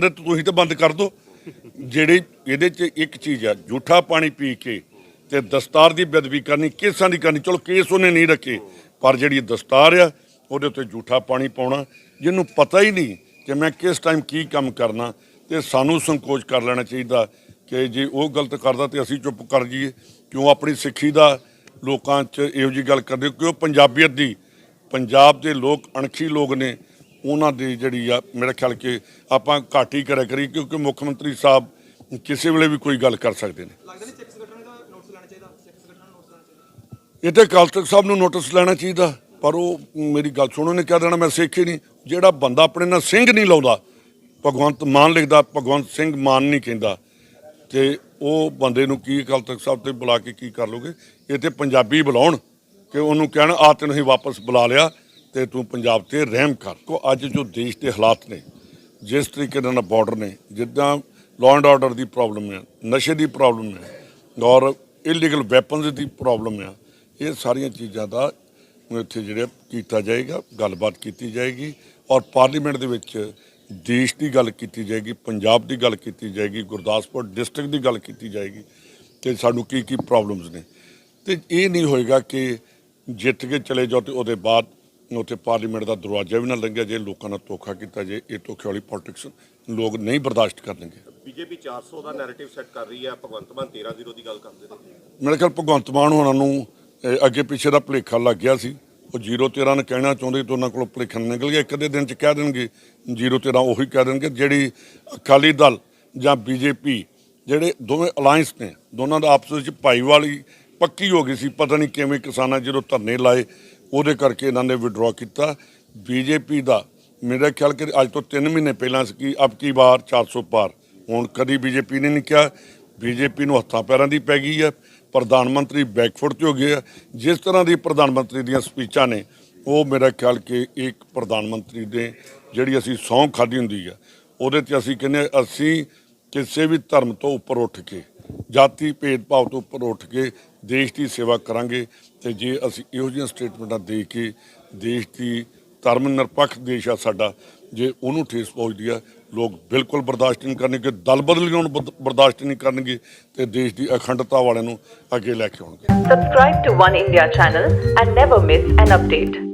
ਤੁਸੀਂ ਤਾਂ ਬੰਦ ਕਰ ਦਿਓ ਜਿਹੜੇ ਇਹਦੇ 'ਚ ਇੱਕ ਚੀਜ਼ ਆ ਝੂਠਾ ਪਾਣੀ ਪੀ ਕੇ ਤੇ ਦਸਤਾਰ ਦੀ ਬੇਅਦਬੀ ਕਰਨੀ, ਕੇਸਾਂ ਦੀ ਕਰਨੀ, ਚਲੋ ਕੇਸ ਉਹਨੇ ਨਹੀਂ ਰੱਖੇ, ਪਰ ਜਿਹੜੀ ਦਸਤਾਰ ਆ, ਉਹਦੇ ਉੱਤੇ ਝੂਠਾ ਪਾਣੀ ਪਾਉਣਾ, ਜਿਹਨੂੰ ਪਤਾ ਹੀ ਨਹੀਂ ਕਿ ਮੈਂ ਕਿਸ ਟਾਈਮ ਕੀ ਕੰਮ ਕਰਨਾ, ਤੇ ਸਾਨੂੰ ਸੰਕੋਚ ਕਰ ਲੈਣਾ ਚਾਹੀਦਾ ਕਿ ਜੇ ਉਹ ਗਲਤ ਕਰਦਾ ਤੇ ਅਸੀਂ ਚੁੱਪ ਕਰ ਜਾਈਏ। ਕਿਉਂ? ਆਪਣੀ ਸਿੱਖੀ ਦਾ ਲੋਕਾਂ 'ਚ ਇਹੋ ਜੀ ਗੱਲ ਕਰਦੇ, ਕਿਉਂ? ਪੰਜਾਬੀਅਤ ਦੀ, ਪੰਜਾਬ ਦੇ ਲੋਕ ਅਣਖੀ ਲੋਕ ਨੇ। ਉਹਨਾਂ ਦੀ ਜਿਹੜੀ ਆ ਮੇਰਾ ਖਿਆਲ ਕਿ ਆਪਾਂ ਘੱਟ ਹੀ ਕਰਿਆ ਕਰੀ ਕਿਉਂਕਿ ਮੁੱਖ ਮੰਤਰੀ ਸਾਹਿਬ ਕਿਸੇ ਵੇਲੇ ਵੀ ਕੋਈ ਗੱਲ ਕਰ ਸਕਦੇ ਨੇ। ਇਹ ਤੇ ਅਕਾਲ ਤਖਤ ਸਾਹਿਬ ਨੂੰ ਨੋਟਿਸ ਲੈਣਾ ਚਾਹੀਦਾ ਪਰ ਉਹ ਮੇਰੀ ਗੱਲ ਸੁਣੋ ਨੇ ਕਹਿ ਦੇਣਾ ਮੈਂ ਸਿੱਖ ਹੀ ਨਹੀਂ। ਜਿਹੜਾ ਬੰਦਾ ਆਪਣੇ ਨਾਲ ਸਿੰਘ ਨਹੀਂ ਲਾਉਂਦਾ ਭਗਵੰਤ ਮਾਨ ਲਿਖਦਾ ਭਗਵੰਤ ਸਿੰਘ ਮਾਨ ਨਹੀਂ ਕਹਿੰਦਾ। ਤੇ ਉਹ ਬੰਦੇ ਨੂੰ ਕੀ ਅਕਾਲ ਤਖਤ ਸਾਹਿਬ ਤੇ ਬੁਲਾ ਕੇ ਕੀ ਕਰ ਲੋਗੇ ਇਹ ਤੇ ਪੰਜਾਬੀ ਬੁਲਾਉਣ ਕਿ ਉਹਨੂੰ ਕਹਿਣ ਆ ਤੈਨੂੰ ਹੀ ਵਾਪਸ ਬੁਲਾ ਲਿਆ। ਤੇ ਤੂੰ ਪੰਜਾਬ ਤੇ ਰਹਿਮ ਕਰ। ਕੋ ਅੱਜ ਜੋ ਦੇਸ਼ ਦੇ ਹਾਲਾਤ ਨੇ, ਜਿਸ ਤਰੀਕੇ ਨਾਲ ਬਾਰਡਰ ਨੇ, ਜਿੱਦਾਂ ਲਾਅ ਐਂਡ ਆਰਡਰ ਦੀ ਪ੍ਰੋਬਲਮ ਹੈ ਨਸ਼ੇ ਦੀ ਪ੍ਰੋਬਲਮ ਹੈ ਔਰ ਇਲੀਗਲ ਵੈਪਨਸ ਦੀ ਪ੍ਰੋਬਲਮ ਹੈ ਇਹ ਸਾਰੀਆਂ ਚੀਜ਼ਾਂ ਦਾ ਇੱਥੇ ਜਿਹੜੇ ਕੀਤਾ ਜਾਏਗਾ, ਗੱਲਬਾਤ ਕੀਤੀ ਜਾਏਗੀ, ਔਰ ਪਾਰਲੀਮੈਂਟ ਦੇ ਵਿੱਚ ਦੇਸ਼ ਦੀ ਗੱਲ ਕੀਤੀ ਜਾਏਗੀ, ਪੰਜਾਬ ਦੀ ਗੱਲ ਕੀਤੀ ਜਾਏਗੀ, ਗੁਰਦਾਸਪੁਰ ਡਿਸਟ੍ਰਿਕਟ ਦੀ ਗੱਲ ਕੀਤੀ ਜਾਏਗੀ ਕਿ ਸਾਨੂੰ ਕੀ ਕੀ ਪ੍ਰੋਬਲਮਸ ਨੇ। ਤੇ ਇਹ ਨਹੀਂ ਹੋਏਗਾ ਕਿ ਜਿੱਤ ਕੇ ਚਲੇ ਜਾਓ ਤੇ ਉਹਦੇ ਬਾਅਦ ਉੱਥੇ ਪਾਰਲੀਮੈਂਟ ਦਾ ਦਰਵਾਜ਼ਾ ਵੀ ਨਾ ਲੰਘਿਆ ਜੇ ਲੋਕਾਂ ਨਾਲ ਧੋਖਾ ਕੀਤਾ ਜੇ ਇਹ ਧੋਖੇ ਵਾਲੀ ਪੋਲਿਟਿਕਸ ਲੋਕ ਨਹੀਂ ਬਰਦਾਸ਼ਤ ਕਰਨਗੇ। ਬੀਜੇਪੀ 400 ਦਾ ਨੈਰੇਟਿਵ ਸੈੱਟ ਕਰ ਰਹੀ ਹੈ ਭਗਵੰਤ ਮਾਨ 13-0 ਦੀ ਗੱਲ ਕਰਦੇ ਨੇ। ਮੇਰੇ ਖਿਆਲ ਭਗਵੰਤ ਮਾਨ ਹੋਣਾ ਨੂੰ ਇਹ ਅੱਗੇ ਪਿੱਛੇ ਦਾ ਭੁਲੇਖਾ ਲੱਗ ਗਿਆ ਸੀ। ਉਹ 013 ਨੇ ਕਹਿਣਾ ਚਾਹੁੰਦੇ ਤੇ ਉਹਨਾਂ ਕੋਲੋਂ ਭੁਲੇਖਾ ਨਿਕਲ ਗਿਆ। ਇੱਕ ਅੱਧੇ ਦਿਨ ਚ ਕਹਿ ਦੇਣਗੇ 013 ਉਹੀ ਕਹਿ ਦੇਣਗੇ ਜਿਹੜੀ ਅਕਾਲੀ ਦਲ ਜਾਂ ਬੀਜੇਪੀ ਜਿਹੜੇ ਦੋਵੇਂ ਅਲਾਈਅੰਸ ਨੇ ਦੋਨਾਂ ਦਾ ਆਪਸ ਵਿੱਚ ਭਾਈਵਾਲੀ ਪੱਕੀ ਹੋ ਗਈ ਸੀ। ਪਤਾ ਨਹੀਂ ਕਿਵੇਂ ਕਿਸਾਨਾਂ ਜਦੋਂ ਧਰਨੇ ਲਾਏ ਉਹਦੇ ਕਰਕੇ ਇਹਨਾਂ ਨੇ ਵਿਡਰਾਅ ਕੀਤਾ। ਬੀਜੇਪੀ ਦਾ ਮੇਰਾ ਖਿਆਲ ਕਿ ਅੱਜ ਤੋਂ 3 ਮਹੀਨੇ ਪਹਿਲਾਂ ਸੀ ਕਿ ਅਬ ਕੀ ਵਾਰ 400 ਪਾਰ। ਹੁਣ ਕਦੀ ਬੀਜੇਪੀ ਨੇ ਨਹੀਂ ਕਿਹਾ। ਬੀਜੇਪੀ ਨੂੰ ਹੱਥਾਂ ਪੈਰਾਂ ਦੀ ਪੈ ਗਈ ਹੈ। ਪ੍ਰਧਾਨ ਮੰਤਰੀ ਬੈਕਫੁੱਟ ਤੇ ਹੋ ਗਏ ਆ। ਜਿਸ ਤਰ੍ਹਾਂ ਦੀ ਪ੍ਰਧਾਨ ਮੰਤਰੀ ਦੀਆਂ ਸਪੀਚਾਂ ਨੇ, ਉਹ ਮੇਰਾ ਖਿਆਲ ਕਿ ਇੱਕ ਪ੍ਰਧਾਨ ਮੰਤਰੀ ਦੇ ਜਿਹੜੀ ਅਸੀਂ ਸਹੁੰ ਖਾਦੀ ਹੁੰਦੀ ਆ, ਉਹਦੇ ਤੇ ਅਸੀਂ ਕਹਿੰਦੇ ਅਸੀਂ ਕਿਸੇ ਵੀ ਧਰਮ ਤੋਂ ਉੱਪਰ ਉੱਠ ਕੇ ਜਾਤੀ ਭੇਦਭਾਵ ਤੋਂ ਉੱਪਰ ਉੱਠ ਕੇ ਦੇਸ਼ ਦੀ ਸੇਵਾ ਕਰਾਂਗੇ ਤੇ ਜੇ ਅਸੀਂ ਇਹੋ ਜਿਹੀਆਂ ਸਟੇਟਮੈਂਟਾਂ ਦੇ ਕੇ ਦੇਸ਼ ਦੀ ਧਰਮ ਨਿਰਪੱਖ ਦੇਸ਼ ਆ ਸਾਡਾ, ਜੇ ਉਹਨੂੰ ਠੇਸ ਪਹੁੰਚਦੀ ਆ, ਲੋਕ ਬਿਲਕੁਲ ਬਰਦਾਸ਼ਤ ਨਹੀਂ ਕਰਨਗੇ, ਦਲ ਬਦਲੀਆਂ ਨੂੰ ਬਰਦ- ਬਰਦਾਸ਼ਤ ਨਹੀਂ ਕਰਨਗੇ ਤੇ ਦੇਸ਼ ਦੀ ਅਖੰਡਤਾ ਵਾਲਿਆਂ ਨੂੰ ਅੱਗੇ ਲੈ ਕੇ ਆਉਣਗੇ Subscribe to One India channel and never miss an update.